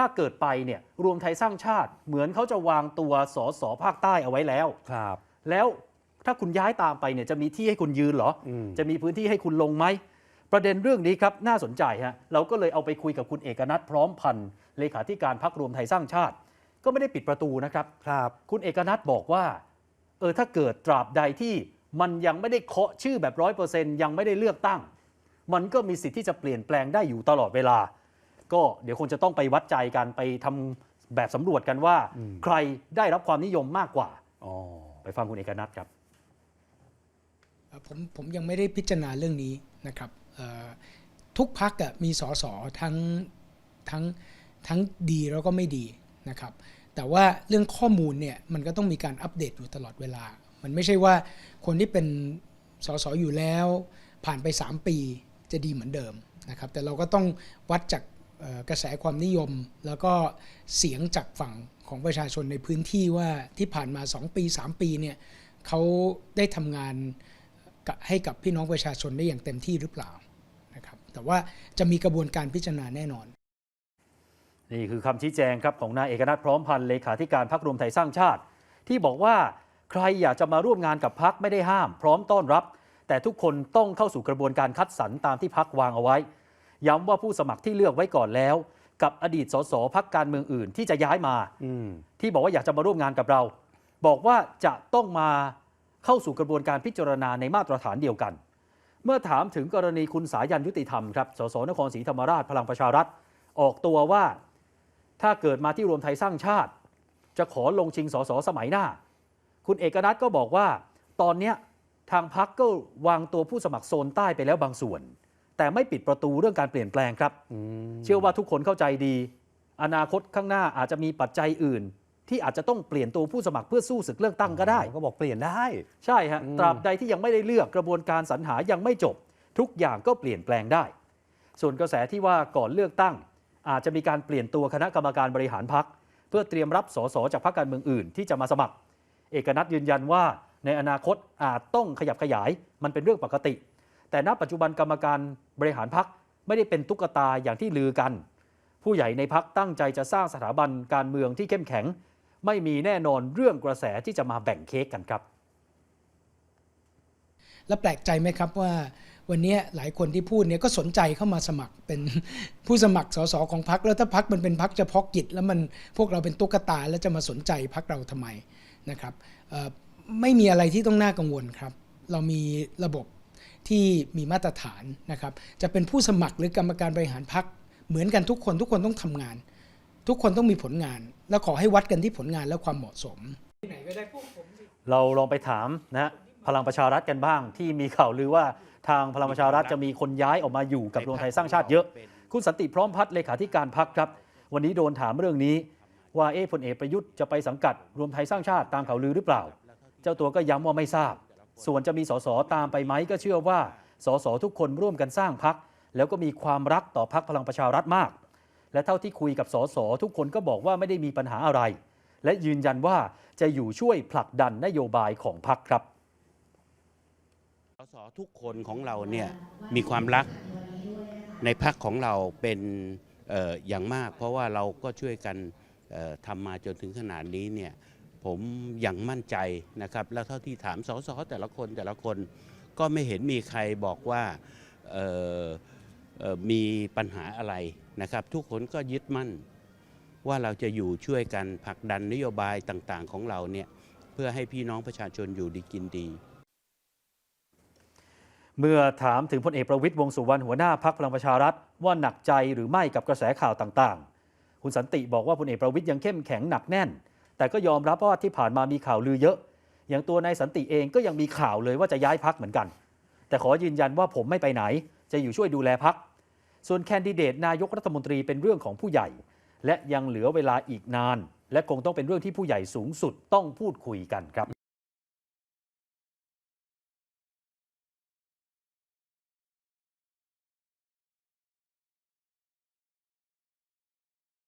ถ้าเกิดไปเนี่ยรวมไทยสร้างชาติ เหมือนเขาจะวางตัวสสภาคใต้เอาไว้แล้ว ครับ แล้วถ้าคุณย้ายตามไปเนี่ยจะมีที่ให้คุณยืนเหรอ อืม จะมีพื้นที่ให้คุณลงไหม ประเด็นเรื่องนี้ครับน่าสนใจฮะเราก็เลยเอาไปคุยกับคุณเอกนัทพร้อมพันธ์เลขาธิการพักรวมไทยสร้างชาติ ก็ไม่ได้ปิดประตูนะครับ ครับ คุณเอกนัทบอกว่า เออถ้าเกิดตราบใดที่มันยังไม่ได้เคาะชื่อแบบร้อยเปอร์เซ็นต์ยังไม่ได้เลือกตั้ง มันก็มีสิทธิ์ที่จะเปลี่ยนแปลงได้อยู่ตลอดเวลา ก็เดี๋ยวคงจะต้องไปวัดใจกันไปทำแบบสำรวจกันว่าอืมใครได้รับความนิยมมากกว่า อ๋อ ไปฟังคุณเอกนัทครับ เอ่อผมผมยังไม่ได้พิจารณาเรื่องนี้นะครับเอ่อทุกพักมีสสทั้งทั้งทั้งดีแล้วก็ไม่ดีนะครับแต่ว่าเรื่องข้อมูลเนี่ยมันก็ต้องมีการอัปเดตอยู่ตลอดเวลา มันไม่ใช่ว่าคนที่เป็นสสอยู่แล้ว ผ่านไป 3 ปีจะดีเหมือนเดิมนะครับแต่เราก็ต้องวัดจากเอ่อ กระแสความนิยม แล้วก็เสียงจากฝั่งของประชาชนในพื้นที่ว่าที่ผ่านมา 2 ปี 3 ปีเนี่ยเขาได้ทำงานให้กับพี่น้องประชาชนได้อย่างเต็มที่หรือเปล่านะครับแต่ว่าจะมีกระบวนการพิจารณาแน่นอน นี่คือคำชี้แจงครับของนายเอกนัทพร้อมพันธ์เลขาธิการพักรวมไทยสร้างชาติ ที่บอกว่าใครอยากจะมาร่วมงานกับพักไม่ได้ห้าม พร้อมต้อนรับ แต่ทุกคนต้องเข้าสู่กระบวนการคัดสรรตามที่พักวางเอาไว้ ย้ำว่าผู้สมัครที่เลือกไว้ก่อนแล้ว กับอดีตสสพักการเมืองอื่นที่จะย้ายมาอืมที่บอกว่าอยากจะมาร่วมงานกับเรา บอกว่าจะต้องมาเข้าสู่กระบวนการพิจารณาในมาตรฐานเดียวกัน เมื่อถามถึงกรณีคุณสายันยุติธรรมครับสสนครศรีธรรมราชพลังประชารัฐออกตัวว่า ถ้าเกิดมาที่รวมไทยสร้างชาติ จะขอลงชิงสสสมัยหน้า คุณเอกนัทก็บอกว่า ตอนเนี้ยทางพักก็วางตัวผู้สมัครโซนใต้ไปแล้วบางส่วน แต่ไม่ปิดประตูเรื่องการเปลี่ยนแปลงครับอืมเชื่อว่าทุกคนเข้าใจดี อนาคตข้างหน้าอาจจะมีปัจจัยอื่น ที่อาจจะต้องเปลี่ยนตัวผู้สมัครเพื่อสู้ศึกเลือกตั้งก็ได้ ก็บอกเปลี่ยนได้ ใช่ฮะอืมตราบใดที่ยังไม่ได้เลือกกระบวนการสรรหายังไม่จบ ทุกอย่างก็เปลี่ยนแปลงได้ ส่วนกระแสที่ว่าก่อนเลือกตั้ง อาจจะมีการเปลี่ยนตัวคณะกรรมการบริหารพักเพื่อเตรียมรับสสจากพรรคการเมืองอื่น ที่จะมาสมัคร เอกนัทยืนยันว่าในอนาคตอาจต้องขยับขยาย มันเป็นเรื่องปกติ แต่ณปัจจุบันกรรมการบริหารพักไม่ได้เป็นตุ๊กตาอย่างที่ลือกัน ผู้ใหญ่ในพักตั้งใจจะสร้างสถาบันการเมืองที่เข้มแข็ง ไม่มีแน่นอนเรื่องกระแสที่จะมาแบ่งเค้กกันครับแล้วแปลกใจไหมครับว่าวันนี้หลายคนที่พูดเนี่ยก็สนใจเข้ามาสมัครเป็นผู้สมัครสสของพักแล้วถ้าพักมันเป็นพักเฉพาะกิจ แล้วมันพวกเราเป็นตุ๊กตาแล้วจะมาสนใจพักเราทำไมนะครับไม่มีอะไรที่ต้องน่ากังวลครับ เรามีระบบ ที่มีมาตรฐานนะครับ จะเป็นผู้สมัครหรือกรรมการบริหารพักเหมือนกันทุกคนทุกคนต้องทำงาน ทุกคนต้องมีผลงาน แล้วขอให้วัดกันที่ผลงานและความเหมาะสม เราลองไปถามนะฮะพลังประชารัฐกันบ้าง ที่มีข่าวลือว่าทางพลังประชารัฐจะมีคนย้ายออกมาอยู่กับรวมไทยสร้างชาติเยอะ คุณสันติพร้อมพัฒน์เลขาธิการพักครับ วันนี้โดนถามเรื่องนี้ ว่าเอ๊ะพลเอกประยุทธ์จะไปสังกัดรวมไทยสร้างชาติตามข่าวลือหรือเปล่า เจ้าตัวก็ย้ำว่าไม่ทราบ ส่วนจะมีสสตามไปไหมก็เชื่อว่าสสทุกคนร่วมกันสร้างพัก แล้วก็มีความรักต่อพักพลังประชารัฐมาก และเท่าที่คุยกับสสทุกคนก็บอกว่าไม่ได้มีปัญหาอะไร และยืนยันว่าจะอยู่ช่วยผลักดันนโยบายของพักครับสสทุกคนของเราเนี่ยมีความรักในพักของเราเป็นอออย่างมาก เพราะว่าเราก็ช่วยกันทำมาจนถึงขนาดนี้เนี่ย ผมยังมั่นใจนะครับ แล้วเท่าที่ถามสสแต่ละคนแต่ละคนก็ไม่เห็นมีใครบอกว่ามีปัญหาอะไรนะครับ ทุกคนก็ยึดมั่น ว่าเราจะอยู่ช่วยกันผลักดันนโยบายต่างๆ ของเราเนี่ยเพื่อให้พี่น้องประชาชนอยู่ดีกินดี เมื่อถามถึงพลเอกประวิตยวงสุวรรณหัวหน้าพักพลังประชารัฐว่าหนักใจหรือไม่กับกระแสข่าวต่างๆ คุณสันติบอกว่าพลเอกประวิตยยังเข้มแข็งหนักแน่น แต่ก็ยอมรับว่าที่ผ่านมามีข่าวลือเยอะ อย่างตัวนายสันติเองก็ยังมีข่าวเลยว่าจะย้ายพักเหมือนกัน แต่ขอยืนยันว่าผมไม่ไปไหน จะอยู่ช่วยดูแลพัก ส่วนแคนดิเดตนายกรัฐมนตรีเป็นเรื่องของผู้ใหญ่ และยังเหลือเวลาอีกนาน และคงต้องเป็นเรื่องที่ผู้ใหญ่สูงสุดต้องพูดคุยกันครับ